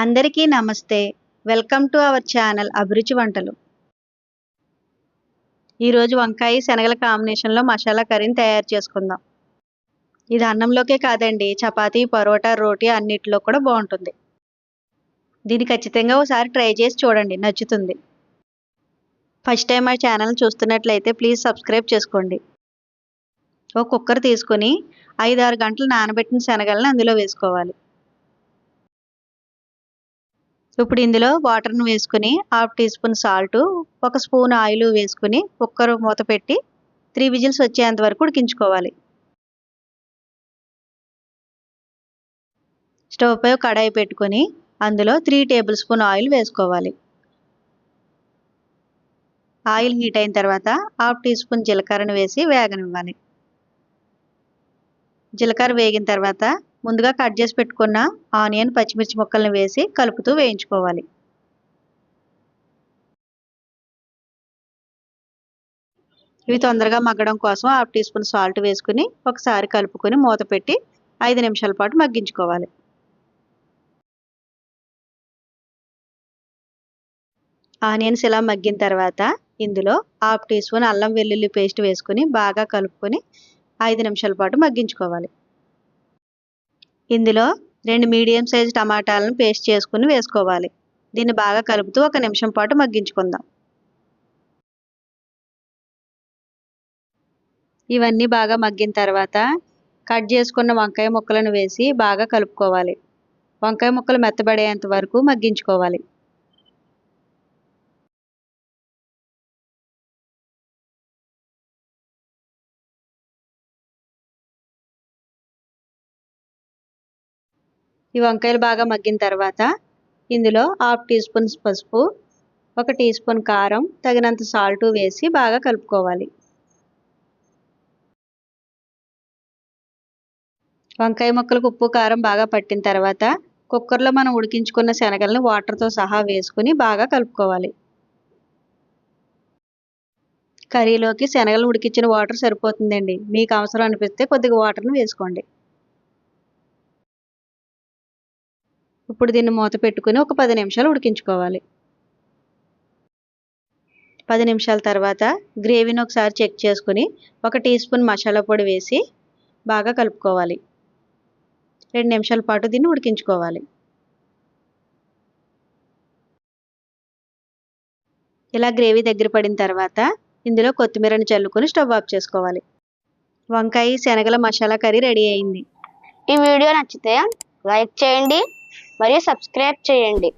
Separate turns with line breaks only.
అందరికీ నమస్తే. Welcome to our channel అభిరుచి వంటలు. ఈరోజు వంకాయ శనగల కాంబినేషన్లో మసాలా కర్రీని తయారు చేసుకుందాం. ఇది అన్నంలోకే కాదండి చపాతీ పరోటా రోటీ అన్నిటిలో కూడా బాగుంటుంది. దీన్ని ఖచ్చితంగా ఒకసారి ట్రై చేసి చూడండి నచ్చుతుంది. ఫస్ట్ టైం ఆ ఛానల్ చూస్తున్నట్లయితే ప్లీజ్ సబ్స్క్రైబ్ చేసుకోండి. ఒక కుక్కర్ తీసుకొని ఐదు ఆరు గంటలు నానబెట్టిన శనగలను అందులో వేసుకోవాలి. ఇప్పుడు ఇందులో వాటర్ను వేసుకుని హాఫ్ టీ స్పూన్ సాల్ట్ ఒక స్పూన్ ఆయిల్ వేసుకుని కుక్కర్ మూత పెట్టి త్రీ విజిల్స్ వచ్చేంత వరకు ఉడికించుకోవాలి. స్టవ్ పై కడాయి పెట్టుకొని అందులో త్రీ టేబుల్ స్పూన్ ఆయిల్ వేసుకోవాలి. ఆయిల్ హీట్ అయిన తర్వాత హాఫ్ టీ స్పూన్ జీలకర్రను వేసి వేగనివ్వాలి. జీలకర్ర వేగిన తర్వాత ముందుగా కట్ చేసి పెట్టుకున్న ఆనియన్ పచ్చిమిర్చి ముక్కల్ని వేసి కలుపుతూ వేయించుకోవాలి. ఇవి తొందరగా మగ్గడం కోసం హాఫ్ టీ స్పూన్ సాల్ట్ వేసుకుని ఒకసారి కలుపుకొని మూత పెట్టి ఐదు నిమిషాల పాటు మగ్గించుకోవాలి. ఆనియన్స్ ఇలా మగ్గిన తర్వాత ఇందులో హాఫ్ టీ స్పూన్ అల్లం వెల్లుల్లి పేస్ట్ వేసుకుని బాగా కలుపుకొని ఐదు నిమిషాల పాటు మగ్గించుకోవాలి. ఇందులో రెండు మీడియం సైజ్ టమాటాలను పేస్ట్ చేసుకుని వేసుకోవాలి. దీన్ని బాగా కలుపుతూ ఒక నిమిషం పాటు మగ్గించుకుందాం. ఇవన్నీ బాగా మగ్గిన తర్వాత కట్ చేసుకున్న వంకాయ ముక్కలను వేసి బాగా కలుపుకోవాలి. వంకాయ ముక్కలు మెత్తబడేంత వరకు మగ్గించుకోవాలి. ఈ వంకాయలు బాగా మగ్గిన తర్వాత ఇందులో హాఫ్ టీ స్పూన్ పసుపు ఒక టీ స్పూన్ కారం తగినంత సాల్ట్ వేసి బాగా కలుపుకోవాలి. వంకాయ ముక్కలకు ఉప్పు కారం బాగా పట్టిన తర్వాత కుక్కర్లో మనం ఉడికించుకున్న శనగలను వాటర్తో సహా వేసుకుని బాగా కలుపుకోవాలి. కర్రీలోకి శనగలు ఉడికించిన వాటర్ సరిపోతుందండి. మీకు అవసరం అనిపిస్తే కొద్దిగా వాటర్ను వేసుకోండి. ఇప్పుడు దీన్ని మూత పెట్టుకుని ఒక పది నిమిషాలు ఉడికించుకోవాలి. పది నిమిషాల తర్వాత గ్రేవీని ఒకసారి చెక్ చేసుకుని ఒక టీ స్పూన్ మసాలా పొడి వేసి బాగా కలుపుకోవాలి. రెండు నిమిషాల పాటు దీన్ని ఉడికించుకోవాలి. ఇలా గ్రేవీ దగ్గర పడిన తర్వాత ఇందులో కొత్తిమీరని చల్లుకొని స్టవ్ ఆఫ్ చేసుకోవాలి. వంకాయ శనగల మసాలా కర్రీ రెడీ అయింది.
ఈ వీడియో నచ్చితే లైక్ చేయండి మరియు సబ్స్క్రైబ్ చేయండి.